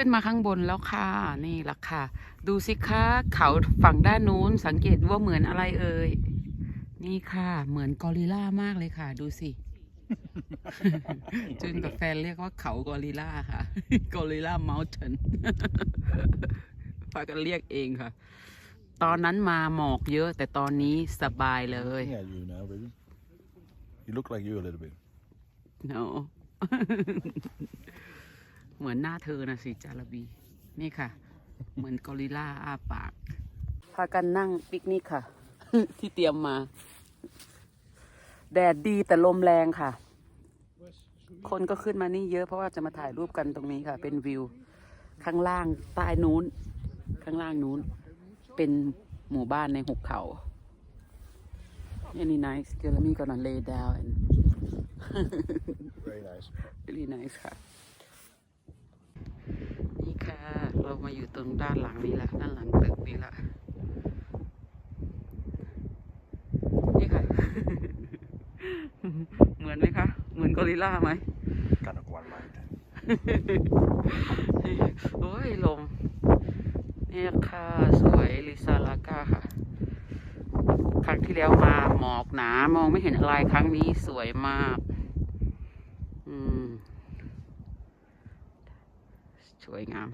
ขึ้นมาข้างบนแล้วค่ะ นี่ละค่ะ ดูสิคะเขาฝั่งด้านนู้นสังเกตว่าเหมือนอะไรเอ่ย นี่ค่ะ เหมือนกอริลลามากเลยค่ะ ดูสิ จุนกับแฟนเรียกว่าเขากอริลลาค่ะ กอริลลาเมลตันพากันเรียกเองค่ะ ตอนนั้นมาหมอกเยอะแต่ตอนนี้สบายเลย Looking at you now, baby. You look like you a little bit. no เหมือนหน้าเธอนะสิจาระบี นี่ค่ะ เหมือนกอริลลาอ้าปาก พากันนั่งปิกนิกค่ะ ที่เตรียมมา แดดดีแต่ลมแรงค่ะ คนก็ขึ้นมานี่เยอะเพราะว่าจะมาถ่ายรูปกันตรงนี้ค่ะ เป็นวิว ข้างล่างใต้นู้น ข้างล่างนู้น เป็นหมู่บ้านในหุบเขา Really nice. Okay, let me gonna lay down and Very nice. really nice ค่ะ นี่ค่ะ เรา มาอยู่ตรงด้านหลังนี้ละด้านหลังตึกนี้ละนี่ค่ะ เหมือนไหมคะ เหมือนกอริลลาไหม Kind of one mind. โอ้ยลมเนี่ยค่ะสวยลิซาลากาค่ะ ครั้งที่แล้วมาหมอกหนามองไม่เห็นอะไรครั้งนี้สวยมาก อืม สวยงาม